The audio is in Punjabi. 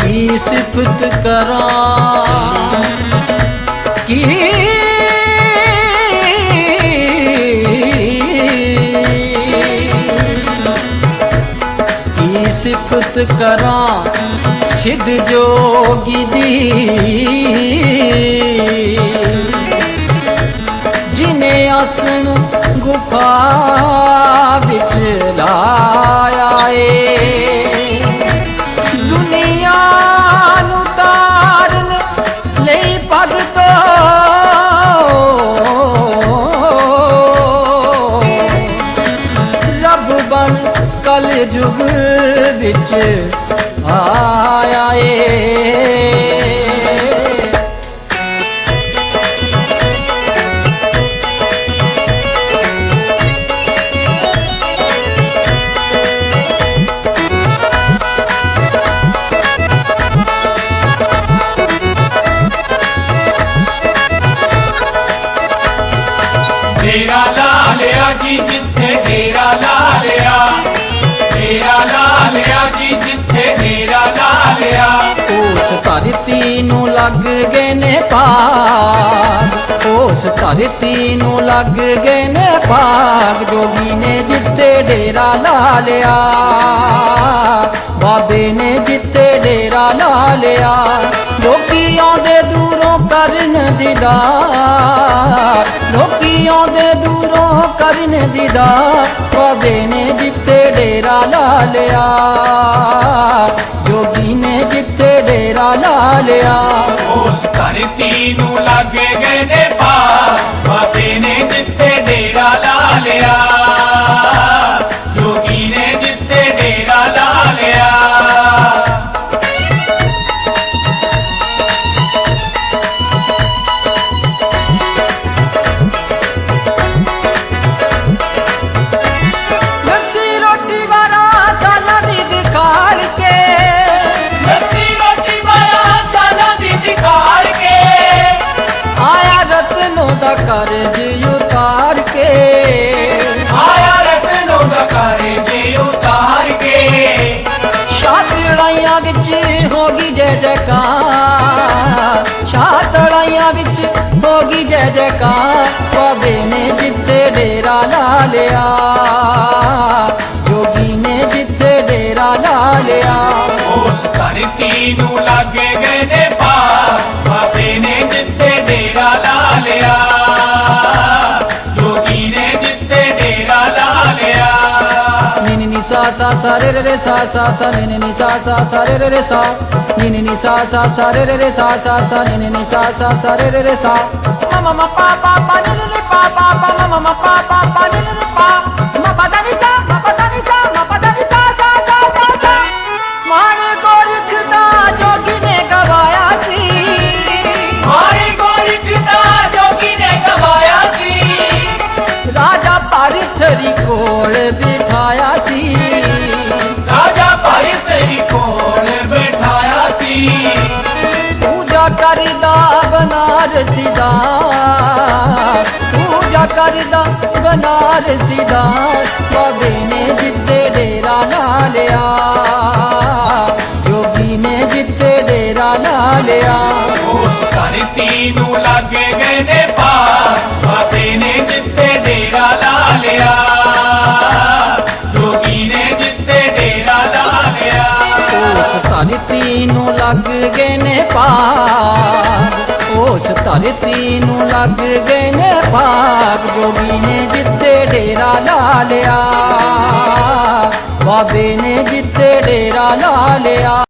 ਕੀ ਸਿਫਤ ਕਰਾਂ ਕੀ ਕੀ ਸਿਫਤ ਕਰਾਂ ਸਿੱਧ ਜੋਗੀ ਦੀ ਜਿਨੇ ਗੁਫਾ ਵਿੱਚ ਲਾਇਆ ਏ। ਦੁਨੀਆ ਨੂੰ ਤਾਰਨ ਲਈ ਭਗਤ ਰੱਬ ਬਣ ਕਲ ਯੁਗ ਵਿੱਚ ਆਇਆ ਏ। ਲਿਆ ਜੀ ਜਿੱਥੇ ਡੇਰਾ ਲਾ ਲਿਆ ਡੇਰਾ ਲਾ ਲਿਆ ਜੀ ਜਿੱਥੇ ਡੇਰਾ ਲਾ ਲਿਆ ਉਸ ਧਰਤੀ ਨੂੰ ਲੱਗ ਗਏ ਨੇ ਪਾਗ ਉਸ ਧਰਤੀ ਨੂੰ ਲੱਗ ਗਏ ਨੇ ਪਾਗ ਜੋਗੀ ਨੇ ਜਿੱਥੇ ਡੇਰਾ ਲਾ ਲਿਆ ਬਾਬੇ ਨੇ ਜਿੱਥੇ ਡੇਰਾ ਲਾ ਲਿਆ ਲੋਕੀ ਆਉਂਦੇ ਦੂਰੋਂ ਕਰਨ ਦੀਦਾਰ ਲੋਕੀ ਆਉਂਦੇ ਦੂਰੋਂ ਕਰਨ ਦੀਦਾਰ ਬਾਬੇ ਨੇ ਜਿੱਥੇ ਡੇਰਾ ਲਾ ਲਿਆ, ਜੋਗੀ ਨੇ ਜਿੱਥੇ ਡੇਰਾ ਲਾ ਲਿਆ। ਉਸ ਧਰਤੀ ਨੂੰ ਲੱਗੇ ਗਏ ਨੇ ਪਾ ਬਾਬੇ ਨੇ ਜਿੱਥੇ ਡੇਰਾ ਲਾ ਲਿਆ। ਕਰਜ਼ ਉਤਾਰ ਕੇ। ਆਇਆ ਰਤਨੋਂ ਦਾ ਕਾਰੇ ਜੀ ਉਤਾਰ ਕੇ। ਸ਼ਾਤੜਾਈਆਂ ਵਿੱਚ ਹੋ ਗਈ ਜੈ ਜੈਕਾਰ। ਸ਼ਾਤੜਾਈਆਂ ਵਿੱਚ ਹੋ ਗਈ ਜੈ ਜੈਕਾਰ। ਬਾਬੇ ਨੇ ਜਿੱਥੇ ਡੇਰਾ ਲਾ ਲਿਆ। ਜੋਗੀ ਨੇ ਜਿੱਥੇ ਡੇਰਾ ਲਾ ਲਿਆ। ਉਸ ਧਰਤੀ ਨੂੰ ਲੱਗੇ ਗਏ ਨੇ ਪਾ ਬਾਬੇ ਨੇ ਜਿੱਥੇ ਨੀ ਨੀ ਨੀ ਸਾ ਸਾ ਸਾ ਰੇ ਰੇ ਰੇ ਸਾ ਸਾ ਸਾ ਨੀ ਨੀ ਨੀ ਸਾ ਸਾ ਸਾ ਰੇ ਰੇ ਰੇ ਸਾ ਨੀ ਨੀ ਨੀ ਸਾ ਸਾ ਸਾ ਰੇ ਰੇ ਰੇ ਸਾ ਸਾ ਸਾ ਨੀ ਨੀ ਨੀ ਸਾ ਸਾ ਸਾ ਰੇ ਰੇ ਰੇ ਸਾ ਮਾ ਮਾ ਮਾ ਪਾ ਪਾ ਪਾ ਨੀ ਨੀ ਨੀ ਪਾ ਪਾ ਪਾ ਮਾ ਮਾ ਮਾ ਪਾ ਪਾ ਪਾ ਨੀ ਨੀ ਨੀ ਪਾ ਮਾ ਪਾ ਦਾ ਬਨਾਰਸੀ ਦਾ ਪੂਜਾ ਕਰਦਾ ਬਨਾਰਸੀ ਦਾ ਬਾਬੇ ਨੇ ਜਿੱਤੇ ਡੇਰਾ ਲਾ ਲਿਆ। ਜੋਗੀ ਨੇ ਜਿੱਤੇ ਡੇਰਾ ਲਾ ਲਿਆ। ਉਸ ਧਰਤੀ ਨੂੰ ਲੱਗੇ ਗਏ ਨੇ ਪਾ ਬਾਬੇ ਨੇ ਜਿੱਥੇ ਡੇਰਾ ਲਾ ਲਿਆ। ਨੇ ਧਰਤੀ ਨੂੰ ਲੱਗ ਗਏ ਨੇ ਪਾਗ ਉਸ ਧਰਤੀ ਨੂੰ ਲੱਗ ਗਏ ਨੇ ਪਾਗ ਜੋਗੀ ਨੇ ਜਿੱਤੇ ਡੇਰਾ ਲਾ ਲਿਆ। ਬਾਬੇ ਨੇ ਜਿੱਤੇ ਡੇਰਾ ਲਾ ਲਿਆ।